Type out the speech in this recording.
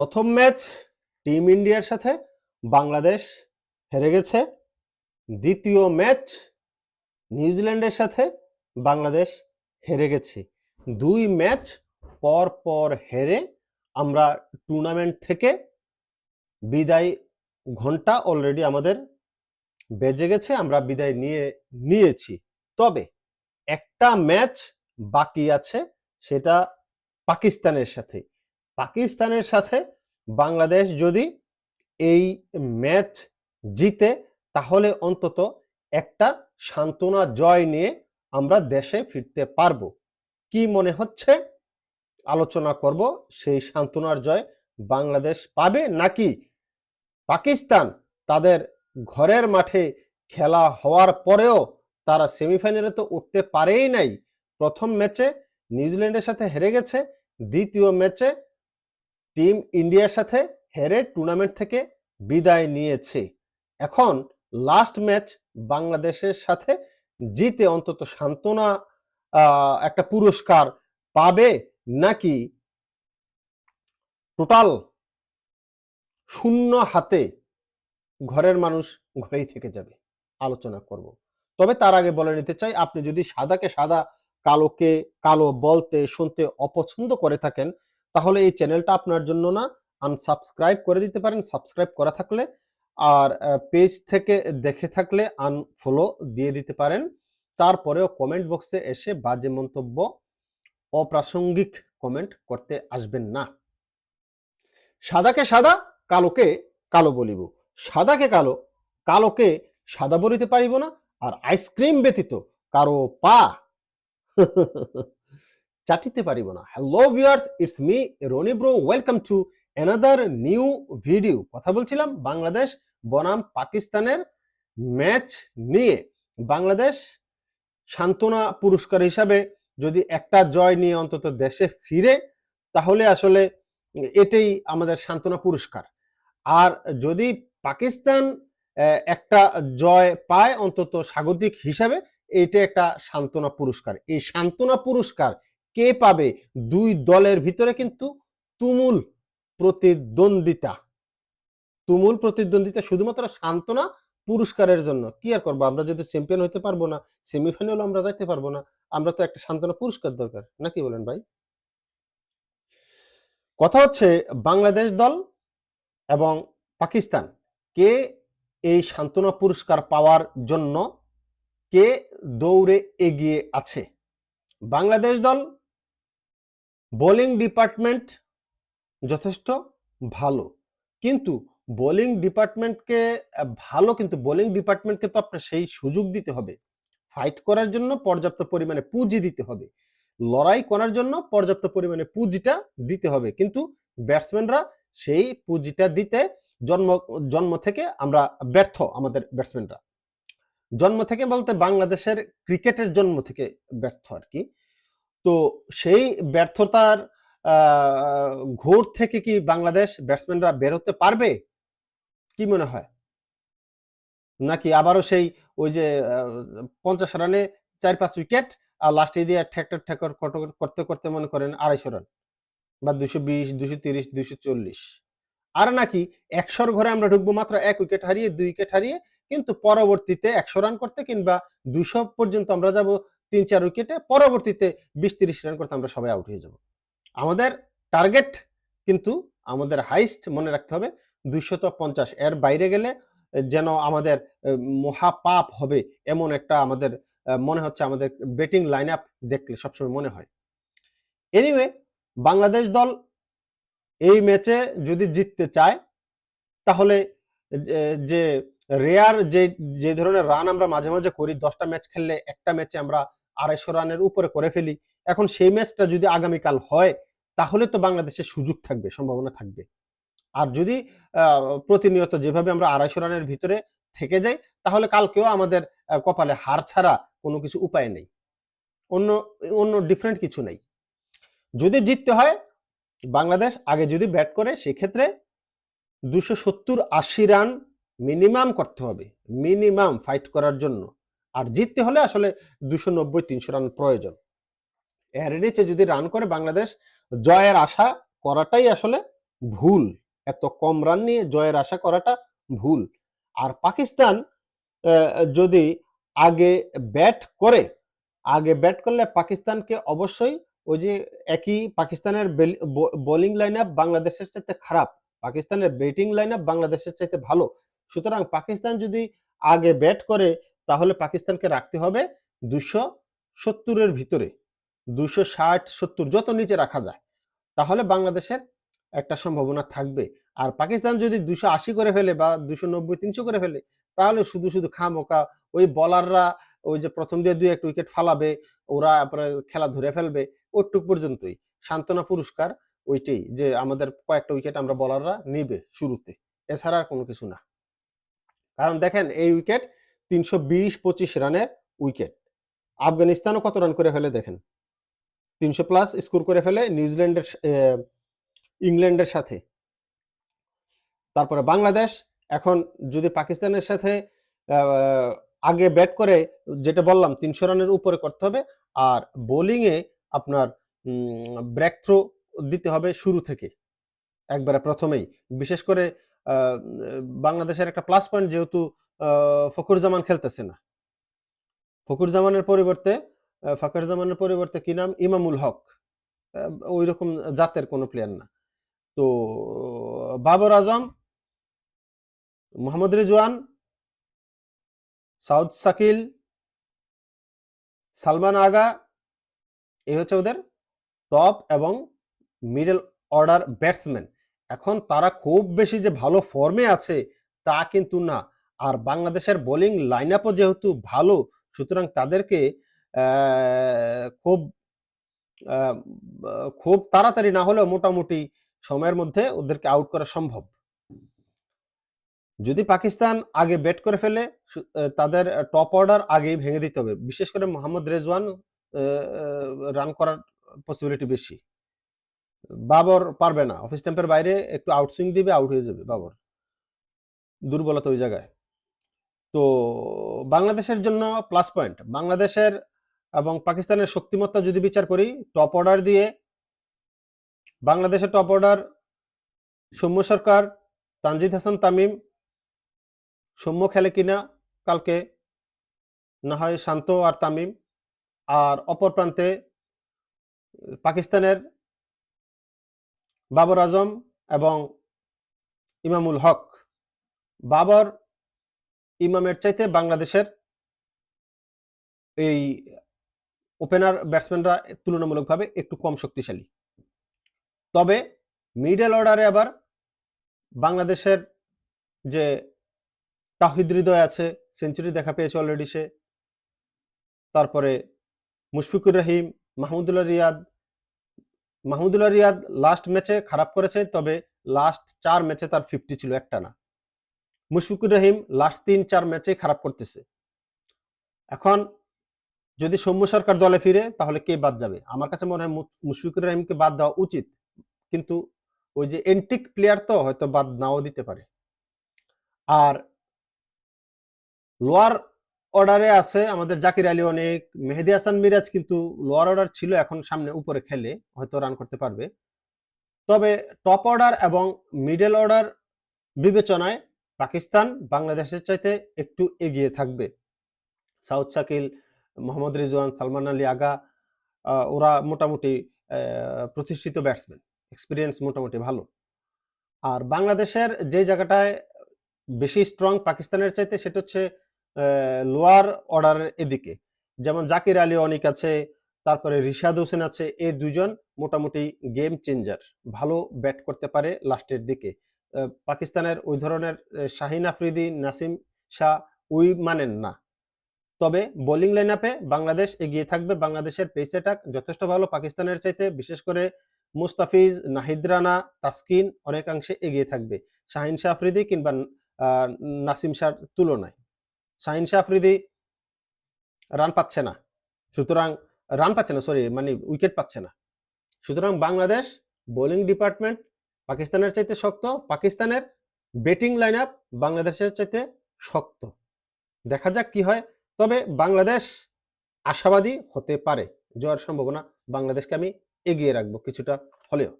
প্রথম match team ইন্ডিয়ার সাথে বাংলাদেশ হেরে গেছে। দ্বিতীয় ম্যাচ নিউজিল্যান্ডের সাথে বাংলাদেশ হেরে গেছে। দুই ম্যাচ পর পর হেরে আমরা টুর্নামেন্ট থেকে বিদায় ঘণ্টা অলরেডি আমাদের বেজে গেছে, আমরা বিদায় নিয়ে, নিয়েছি। তবে একটা ম্যাচ বাকি আছে, সেটা পাকিস্তানের সাথে। পাকিস্তানের সাথে বাংলাদেশ যদি এই ম্যাচ জিতে, তাহলে অন্তত একটা সান্ত্বনা জয় নিয়ে আমরা দেশে ফিরতে পারব। কি মনে হচ্ছে? আলোচনা করব সেই সান্ত্বনার জয় বাংলাদেশ পাবে নাকি পাকিস্তান তাদের ঘরের মাঠে খেলা হওয়ার পরেও তারা সেমিফাইনালে তো উঠতে পারেই নাই। প্রথম ম্যাচে নিউজিল্যান্ডের সাথে হেরে গেছে, দ্বিতীয় ম্যাচে টিম ইন্ডিয়ার সাথে হেরে টুর্নামেন্ট থেকে বিদায় নিয়েছে। এখন লাস্ট ম্যাচ বাংলাদেশের সাথে জিতে অন্তত সান্ত্বনা একটা পুরস্কার পাবে নাকি টোটাল শূন্য হাতে ঘরের মানুষ ঘরেই থেকে যাবে আলোচনা করব। তবে তার আগে বলে নিতে চাই, আপনি যদি সাদাকে সাদা, কালোকে কালো বলতে শুনতে অপছন্দ করে থাকেন তাহলে এই চ্যানেলটা আপনার জন্য না আনসাবস্ক্রাইব করে দিতে পারেন সাবস্ক্রাইব করা থাকলে আর পেজ থেকে দেখে থাকলে আনফলো দিয়ে দিতে পারেন। তারপরেও কমেন্ট বক্সে এসে বাজে মন্তব্য, অপ্রাসঙ্গিক কমেন্ট করতে আসবেন না। সাদাকে সাদা, কালোকে কালো বলিব। সাদাকে কালো, কালোকে সাদা বলিতে পারিব না। আর আইসক্রিম ব্যতীত কারও পা চাটিতে পারিব না। Hello viewers it's me Roni bro welcome to another new video কথা বলছিলাম বাংলাদেশ, বনাম পাকিস্তানের ম্যাচ নিয়ে। বাংলাদেশ সান্ত্বনা পুরস্কার হিসাবে যদি একটা জয় নিয়ে অন্তত দেশে ফিরে, তাহলে আসলে এটাই আমাদের সান্ত্বনা পুরস্কার। আর যদি পাকিস্তান একটা জয় পায় অন্তত স্বাগতিক হিসাবে এটা একটা সান্ত্বনা পুরস্কার। এই সান্ত্বনা পুরস্কার কে পাবে? দুই দলের ভিতরে কিন্তু তুমুল প্রতিদ্বন্দ্বিতা। তুমুল প্রতিদ্বন্দ্বিতা শুধুমাত্র সান্ত্বনা পুরস্কারের জন্য। কি আর করব? আমরা যদি চ্যাম্পিয়ন হতে পারব না সেমিফাইনালও আমরা যাইতে পারব না, আমরা তো একটা সান্ত্বনা পুরস্কার দরকার। নাকি বলেন ভাই? কথা হচ্ছে বাংলাদেশ দল এবং পাকিস্তান। কে এই সান্ত্বনা পুরস্কার পাওয়ার জন্য কে দৌড়ে এগিয়ে আছে? বাংলাদেশ দল বোলিং ডিপার্টমেন্ট যথেষ্ট ভালো। কিন্তু বোলিং ডিপার্টমেন্টকে, ভালো কিন্তু বোলিং ডিপার্টমেন্টকে তো আপনার সেই সুযোগ দিতে হবে। ফাইট করার জন্য পর্যাপ্ত পরিমাণে পুঁজি দিতে হবে। লড়াই করার জন্য পর্যাপ্ত পরিমাণে পুঁজিটা দিতে হবে। কিন্তু ব্যাটসম্যানরা সেই পুঁজিটা দিতে জন্ম জন্ম থেকে আমরা ব্যর্থ আমাদের ব্যাটসম্যানরা। জন্ম থেকে বলতে বাংলাদেশের ক্রিকেটের জন্ম থেকে ব্যর্থ আর কি। তো সেই ব্যর্থতার ঘোর থেকে কি বাংলাদেশ ব্যাটসম্যানরা বেরোতে পারবে? কি মনে হয়? নাকি আবারও সেই ওই যে পঞ্চাশ রানে চার পাঁচ উইকেট আর লাস্টে দিয়ে ঠেকর ঠেকর করতে করতে মনে করেন আড়াইশো রান বা দুশো বিশ, দুশো তিরিশ, দুশো চল্লিশ। আর নাকি একশোর ঘরে আমরা ঢুকবো মাত্র এক উইকেট হারিয়ে, দুই উইকেট হারিয়ে, কিন্তু পরবর্তীতে একশো রান করতে কিংবা দুশো পর্যন্ত আমরা যাব তিন চার উইকেটে পরবর্তীতে বিশ তিরিশ রান করতে আমরা সবাই আউট হয়ে যাব। আমাদের টার্গেট কিন্তু আমাদের হাইস্ট মনে রাখতে হবে দুইশত পঞ্চাশ। এর বাইরে গেলে যেন আমাদের আহ, মহা পাপ হবে এমন একটা আমাদের মনে হচ্ছে আমাদের ব্যাটিং লাইন আপ দেখলে সবসময় মনে হয়। এনিওয়ে বাংলাদেশ দল এই ম্যাচে যদি জিততে চায় তাহলে যে রেয়ার যে যে ধরনের রান আমরা মাঝে মাঝে করি দশটা ম্যাচ খেললে একটা ম্যাচে আমরা আড়াইশো রানের উপরে করে ফেলি। এখন সেই ম্যাচটা যদি আগামীকাল হয়, তাহলে তো বাংলাদেশের সুযোগ থাকবে, সম্ভাবনা থাকবে। আর যদি প্রতিনিয়ত যেভাবে আমরা আড়াইশো রানের ভিতরে থেকে যাই, তাহলে কালকেও আমাদের কপালে হার ছাড়া কোনো কিছু উপায় নেই। অন্য অন্য ডিফারেন্ট কিছু নেই। যদি জিততে হয়, বাংলাদেশ আগে যদি ব্যাট করে, সেক্ষেত্রে দুশো সত্তর আশি রান মিনিমাম করতে হবে। মিনিমাম ফাইট করার জন্য। আর জিততে হলে আসলে দুশো নব্বই, তিনশো রান প্রয়োজন। এর নিচে যদি রান করে, বাংলাদেশ জয়ের আশা করাটাই আসলে ভুল। এত কম রান নিয়ে জয়ের আশা করাটা ভুল। আর পাকিস্তান যদি আগে ব্যাট করে, আগে ব্যাট করলে পাকিস্তানকে অবশ্যই ওই যে একই পাকিস্তানের বোলিং লাইন আপ বাংলাদেশের চাইতে খারাপ। পাকিস্তানের ব্যাটিং লাইন আপ বাংলাদেশের চাইতে ভালো। সুতরাং পাকিস্তান যদি আগে ব্যাট করে তাহলে পাকিস্তানকে রাখতে হবে দুশো সত্তরের ভিতরে। দুশো ষাট সত্তর যত নিচে রাখা যায়, তাহলে বাংলাদেশের একটা সম্ভাবনা থাকবে। আর পাকিস্তান যদি দুশো আশি করে ফেলে বা দুশো নব্বই তিনশো করে ফেলে, তাহলে শুধু শুধু খামোকা ওই বলাররা ওই যে প্রথম দিয়ে দুই একটা উইকেট ফালাবে, ওরা খেলা ধরে ফেলবে ওটুক পর্যন্তই। সান্ত্বনা পুরস্কার ওইটাই যে আমাদের কয়েকটা উইকেট আমরা বলাররা নিবে শুরুতে। এছাড়া আর কোনো কিছু না। কারণ দেখেন, এই উইকেট তিনশো বিশ পঁচিশ রানের উইকেট। আফগানিস্তানও কত রান করে ফেলে দেখেন? তিনশো প্লাস স্কোর করে ফেলে নিউজিল্যান্ডের ইংল্যান্ডের সাথে। তারপরে বাংলাদেশ, এখন যদি পাকিস্তানের সাথে আগে ব্যাট করে, যেটা বললাম, তিনশো রানের উপরে করতে হবে, আর বোলিংয়ে আপনার ব্রেক থ্রো দিতে হবে শুরু থেকে। একবারে প্রথমেই। বিশেষ করে বাংলাদেশের একটা প্লাস পয়েন্ট যেহেতু আহ, ফখরুর জামান খেলতেছে না। ফখরুর জামানের পরিবর্তে জামানের পরিবর্তে কি নাম? ইমামুল হক। ওই রকম জাতের কোনো প্লেয়ার না। তো বাবর আজম মোহাম্মদ রিজওয়ান সাউদ সাকিল সালমান আগা এই হচ্ছে ওদের টপ এবং মিডল অর্ডার ব্যাটসম্যান এখন তারা খুব বেশি যে ভালো ফর্মে আছে তা কিন্তু না। আর বাংলাদেশের বোলিং লাইন আপও যেহেতু ভালো, সুতরাং তাদেরকে খুব খুব তাড়াতাড়ি না হলেও মোটামুটি সময়ের মধ্যে ওদেরকে আউট করা সম্ভব। যদি পাকিস্তান আগে ব্যাট করে ফেলে তাদের টপ অর্ডার আগেই ভেঙে দিতে হবে। বিশেষ করে মোহাম্মদ রেজওয়ান রান করার পসিবিলিটি বেশি। বাবর পারবে না। অফিস স্ট্যাম্পের বাইরে একটু আউটসুইং দিবে আউট হয়ে যাবে বাবর। দুর্বলতা ওই জায়গায়। তো বাংলাদেশের জন্য প্লাস পয়েন্ট বাংলাদেশের এবং পাকিস্তানের শক্তিমত্তা যদি বিচার করি টপ অর্ডার দিয়ে বাংলাদেশের টপ অর্ডার সৌম্য সরকার, তানজিদ হাসান তামিম, সৌম্য খেলে কিনা কালকে না হয় শান্ত আর তামিম, আর অপর প্রান্তে পাকিস্তানের বাবর আজম এবং ইমামুল হক। বাবর ইমামের চাইতে বাংলাদেশের এই ওপেনার ব্যাটসম্যানরা তুলনামূলকভাবে একটু কম শক্তিশালী। তবে মিডল অর্ডারে আবার বাংলাদেশের যে তাহিদ হৃদয় আছে সেঞ্চুরি দেখা পেয়েছে অলরেডি সে। তারপরে মুশফিকুর রহিম, মাহমুদুল্লাহ রিয়াদ। মাহমুদুল্লাহ রিয়াদ লাস্ট ম্যাচে খারাপ করেছে, তবে লাস্ট চার ম্যাচে তার ফিফটি ছিল একটা না। মুশফিকুর রহিম লাস্ট তিন, চার ম্যাচে খারাপ করতেছে। এখন যদি সৌম্য সরকার দলে ফিরে, তাহলে কে বাদ যাবে? আমার কাছে মনে হয় মুশ- মুশফিকুর রহিমকে বাদ দেওয়া উচিত। কিন্তু ওই যে এন্টিক প্লেয়ার তো হয়তো বাদ নাও দিতে পারে। আর লোয়ার অর্ডারে আছে আমাদের জাকির আলী অনেক, মেহেদি হাসান মিরাজ কিন্তু লোয়ার অর্ডার ছিল এখন সামনে উপরে খেলে, হয়তো রান করতে পারবে। তবে টপ অর্ডার এবং মিডল অর্ডার বিবেচনায় পাকিস্তান বাংলাদেশের চাইতে একটু এগিয়ে থাকবে। সাউথ শাকিল, মোহাম্মদ রিজওয়ান, সালমান আলী আগা ওরা মোটামুটি প্রতিষ্ঠিত ব্যাটসম্যান এক্সপিরিয়েন্স মোটামুটি ভালো। আর বাংলাদেশের যে জায়গাটায় বেশি স্ট্রং পাকিস্তানের চাইতে সেটা হচ্ছে লোয়ার অর্ডারের এদিকে। যেমন জাকির আলী অনিক আছে, তারপরে রিশাদ হোসেন আছে এই দুজন মোটামুটি গেম চেঞ্জার ভালো ব্যাট করতে পারে লাস্টের দিকে। পাকিস্তানের ওই ধরনের শাহিন আফ্রিদি, নাসিম শাহ উই মানেন না। তবে বোলিং লাইন আপে বাংলাদেশ এগিয়ে থাকবে। বাংলাদেশের পেস অ্যাটাক যথেষ্ট ভালো। পাকিস্তানের চাইতে বিশেষ করে মুস্তাফিজ, নাহিদ রানা, তাসকিন অনেকাংশে এগিয়ে থাকবে। শাহিন শাহ আফ্রিদি কিংবা নাসিম শাহর তুলনায়। শাহিন শাহ আফ্রিদি রান পাচ্ছে না। সুতরাং রান পাচ্ছে না সরি মানে উইকেট পাচ্ছে না। সুতরাং বাংলাদেশ বোলিং ডিপার্টমেন্ট পাকিস্তানের চাইতে শক্ত, পাকিস্তানের ব্যাটিং লাইন আপ বাংলাদেশের চাইতে শক্ত। দেখা যাক কি হয়, তবে বাংলাদেশ আশাবাদী হতে পারে। জয়ের সম্ভাবনা বাংলাদেশকে আমি এগিয়ে রাখব কিছুটা হলেও।